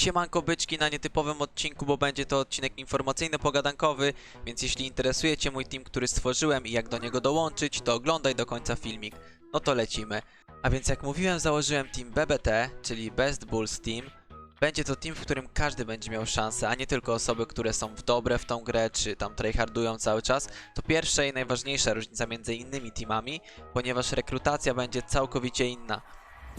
Siemanko byczki na nietypowym odcinku, bo będzie to odcinek informacyjny-pogadankowy, więc jeśli interesuje Cię mój team, który stworzyłem i jak do niego dołączyć, to oglądaj do końca filmik. No to lecimy. A więc jak mówiłem, założyłem team BBT, czyli Best Bulls Team. Będzie to team, w którym każdy będzie miał szansę, a nie tylko osoby, które są w dobre w tą grę, czy tam tryhardują cały czas. To pierwsza i najważniejsza różnica między innymi teamami, ponieważ rekrutacja będzie całkowicie inna.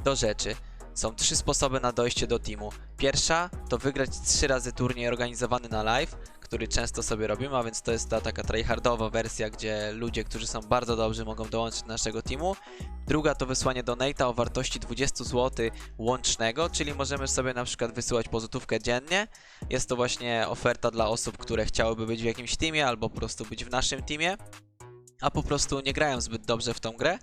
Do rzeczy. Są trzy sposoby na dojście do teamu. Pierwsza to wygrać trzy razy turniej organizowany na live, który często sobie robimy, a więc to jest ta taka tryhardowa wersja, gdzie ludzie, którzy są bardzo dobrzy mogą dołączyć do naszego teamu. Druga to wysłanie donate'a o wartości 20 zł łącznego, czyli możemy sobie na przykład wysyłać po złotówkę dziennie. Jest to właśnie oferta dla osób, które chciałyby być w jakimś teamie albo po prostu być w naszym teamie, a po prostu nie grają zbyt dobrze w tą grę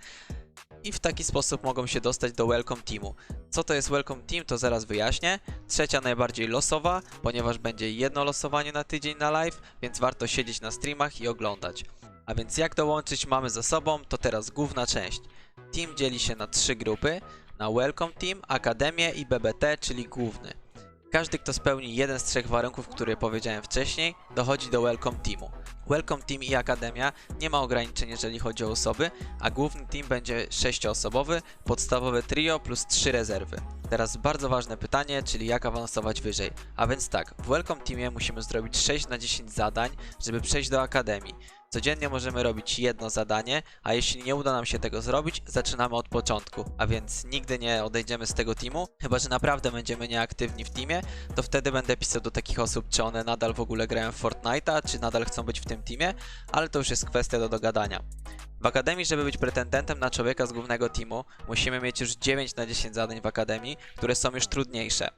i w taki sposób mogą się dostać do Welcome Teamu. Co to jest Welcome Team, to zaraz wyjaśnię. Trzecia najbardziej losowa, ponieważ będzie jedno losowanie na tydzień na live, więc warto siedzieć na streamach i oglądać. A więc jak dołączyć mamy za sobą, to teraz główna część. Team dzieli się na trzy grupy, na Welcome Team, Akademię i BBT, czyli główny. Każdy, kto spełni jeden z trzech warunków, które powiedziałem wcześniej, dochodzi do Welcome Teamu. Welcome Team i Akademia nie ma ograniczeń, jeżeli chodzi o osoby, a główny team będzie sześcioosobowy, podstawowe trio plus trzy rezerwy. Teraz bardzo ważne pytanie, czyli jak awansować wyżej. A więc tak, w Welcome Teamie musimy zrobić 6 na 10 zadań, żeby przejść do Akademii. Codziennie możemy robić jedno zadanie, a jeśli nie uda nam się tego zrobić, zaczynamy od początku. A więc nigdy nie odejdziemy z tego teamu, chyba że naprawdę będziemy nieaktywni w teamie, to wtedy będę pisał do takich osób, czy one nadal w ogóle grają w Fortnite'a, czy nadal chcą być w tym teamie, ale to już jest kwestia do dogadania. W Akademii, żeby być pretendentem na człowieka z głównego teamu, musimy mieć już 9 na 10 zadań w Akademii, które są już trudniejsze.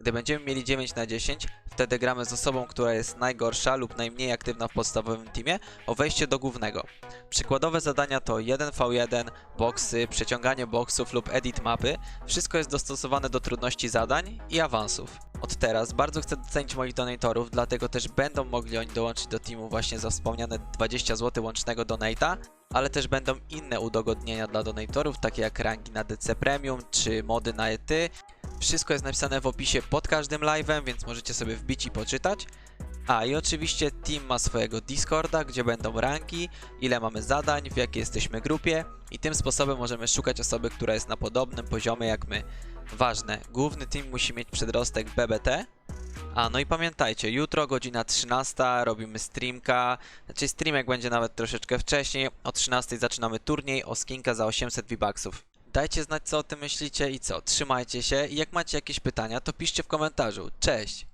Gdy będziemy mieli 9 na 10, wtedy gramy z osobą, która jest najgorsza lub najmniej aktywna w podstawowym teamie, o wejście do głównego. Przykładowe zadania to 1v1, boksy, przeciąganie boksów lub edit mapy. Wszystko jest dostosowane do trudności zadań i awansów. Od teraz bardzo chcę docenić moich donatorów, dlatego też będą mogli oni dołączyć do teamu właśnie za wspomniane 20 zł łącznego donata, ale też będą inne udogodnienia dla donatorów, takie jak rangi na DC Premium czy mody na ETY. Wszystko jest napisane w opisie pod każdym live'em, więc możecie sobie wbić i poczytać. A i oczywiście team ma swojego Discorda, gdzie będą ranki, ile mamy zadań, w jakiej jesteśmy grupie i tym sposobem możemy szukać osoby, która jest na podobnym poziomie jak my. Ważne, główny team musi mieć przedrostek BBT. A no i pamiętajcie, jutro godzina 13 robimy streamka, znaczy streamek będzie nawet troszeczkę wcześniej, o 13 zaczynamy turniej o skinka za 800 V-Bucksów. Dajcie znać co o tym myślicie i co, trzymajcie się i jak macie jakieś pytania to piszcie w komentarzu. Cześć!